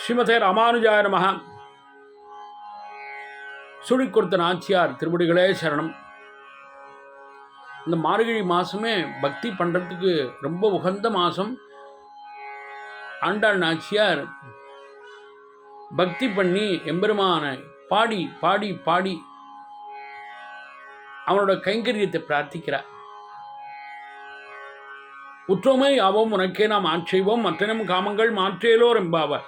ஸ்ரீமதே ராமானுஜாய நமஹ சுழி கொடுத்த நாச்சியார் திருவடிகளே சரணம். இந்த மார்கழி மாதமே பக்தி பண்ணுறதுக்கு ரொம்ப உகந்த மாதம் ஆண்டாள் நாச்சியார் பக்தி பண்ணி எம்பெருமானை பாடி பாடி பாடி அவனோட கைங்கரியத்தை பிரார்த்திக்கிறார். உற்றோமை ஆவோம் உனக்கே நாம் ஆட்செய்வோம் மற்றனும் காமங்கள் மாற்றேலோர் என்பாவர்.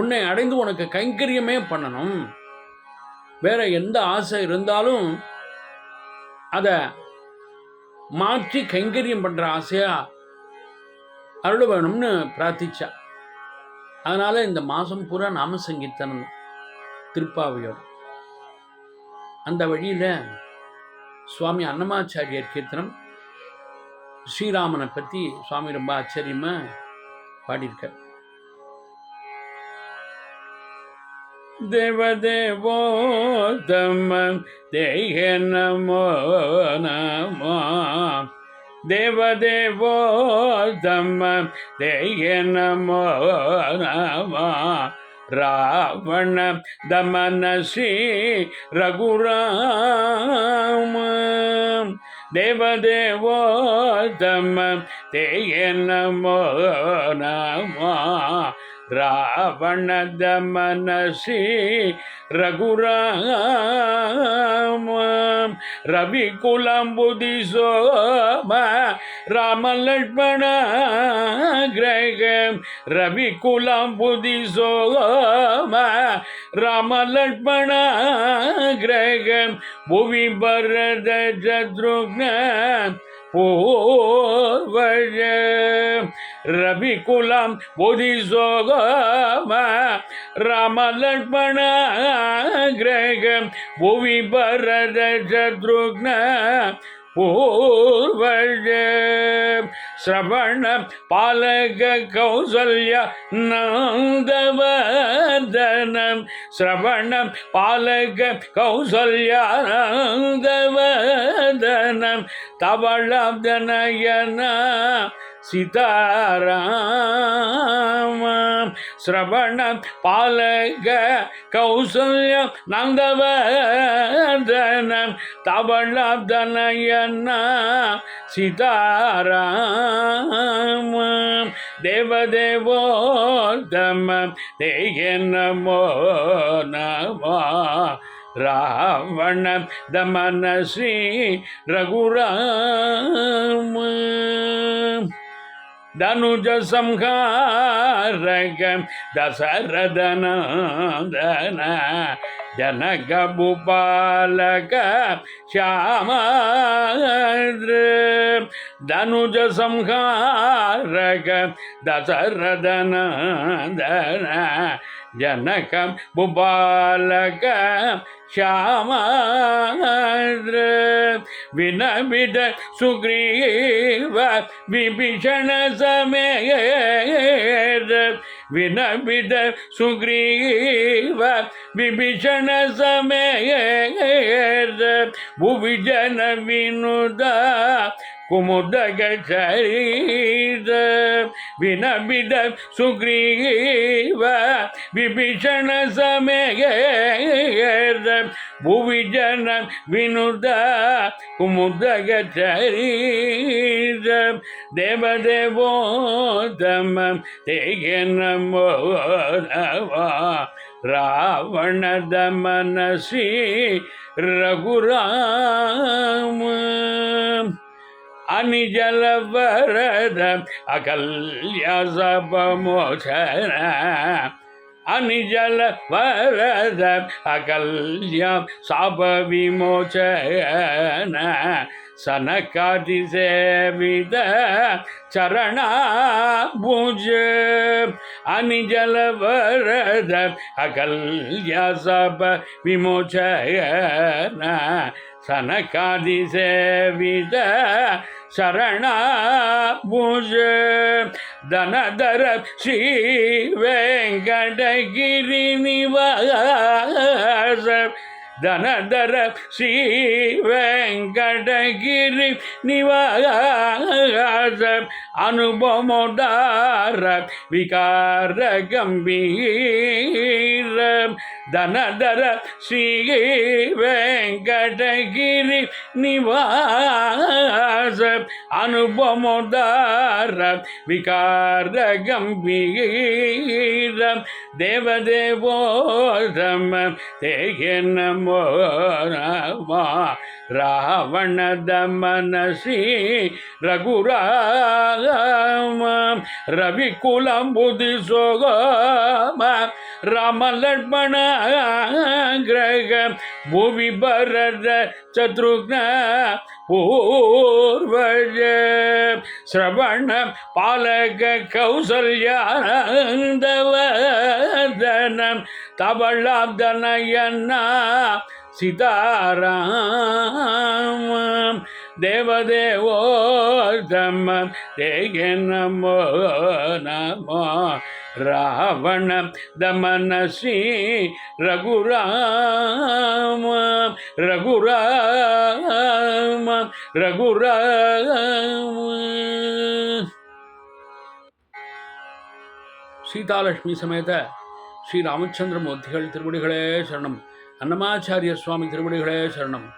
உன்னை அடைந்து உனக்கு கைங்கரியமே பண்ணணும். வேற எந்த ஆசை இருந்தாலும் அதை மாற்றி கைங்கரியம் பண்ணுற ஆசையா அருள் வேணும்னு பிரார்த்திச்சா. அதனால் இந்த மாதம் பூரா நாம சங்கீர்த்தனம் திருப்பாவையோர் அந்த வழியில் சுவாமி அன்னமாச்சாரியர் கீர்த்தனம் ஸ்ரீராமனை பற்றி சுவாமி ரொம்ப ஆச்சரியமாக பாடியிருக்கார். தேவதேவோத்தம தேக நமோ நமோ தேவதேவோத்தம தேக நமோ நமோ ராவண தமன ஸ்ரீ ரகுராம தேவதேவோத்தம தேய நமோ நமோ ராவண தமன ஸ்ரீ ரகுராம ரவி குலம்புதி சோம ராமலட்சுமண கிரகம் ரவி குலம்புதி சோம ராமலட்சுமண கிரகம் புவி பரத சத்ருக்ன பூர்வஜ ரவி குலம் புதி சோகம ராமலட்சுமண கிரகம் புவி பரத சத்ருக்ன பூர்வஜ ஸ்ரவண பாலக கௌசல்ய நந்தவர்தனம் ஸ்ரவண பாலக கௌசல்ய நந்தவர்தனம் தவளப்தனயன சீதாராம ஸ்ரவண பாலக கௌசல்ய நந்தவர்தனம் தவளப்தனயன சீதாராம தேவதேவோத்தம தேய நமோ நமோ ராவண தமன ஸ்ரீ ரகுராம தனுஜ சம்ஹாரக தசரதனந்தன ஜனக பூபாலக ஷியாமத்ர தனுஜ சம்ஹாரக தசரதனந்தன ஜனக பூபாலக ஷியாமத்ர வினவித சுக்ரீவ விபீஷண சமேத வினவித சுக்ரீவ விபீஷண சமேத புவிஜன வினுத குமுதக சரீத வினபித சுக்ரீவ விபீஷண சமேத புவிஜன வினுத குமுதக சரீத தேவதேவோத்தமம் தேக நமோ ராவண தமன ஸ்ரீ ரகுராம. அனிஜல வரத அகல்ய சபமோச்சன அணிஜல வரத அகல்யம் சாப விமோச்சன சனகாதி சேவித சரண புஜ அனிஜல வரத அகல்ய சப விமோச்சன சனகாதி சேவித சரண தனதர ஸ்ரீ வெங்கடகிரி நிவாச தனதர ஸ்ரீ வெங்கடகிரி நிவாச அனுபமோதார விகார கம்பீர தனதர ஸ்ரீ வெங்கடகிரி நிவாச அனுபமோதார விகார கம்பீரம் தேவதேவோரம் தேய நமோ நம ராவண தமனசி ரகுராம ரவி குலம்புதி சோகமா ராமலட்மண கிரக புவி பரத சத்ருக்ன பூர்வஜ ஸ்ரவண பாலக கௌசல்யானந்தவதனம் தவளாப்தனயன்னா தேவதேவோ தேவதேவோத்தம தேய நமோ. நமோ ராவண தமனசி ரகுராம ரகுராம ரகுராம. சீதாலட்சுமி சமேத ஸ்ரீ ராமச்சந்திர மூர்த்திகள் திருவடிகளே சரணம். அன்னமாச்சாரிய சுவாமி திருவடிகளே சரணம்.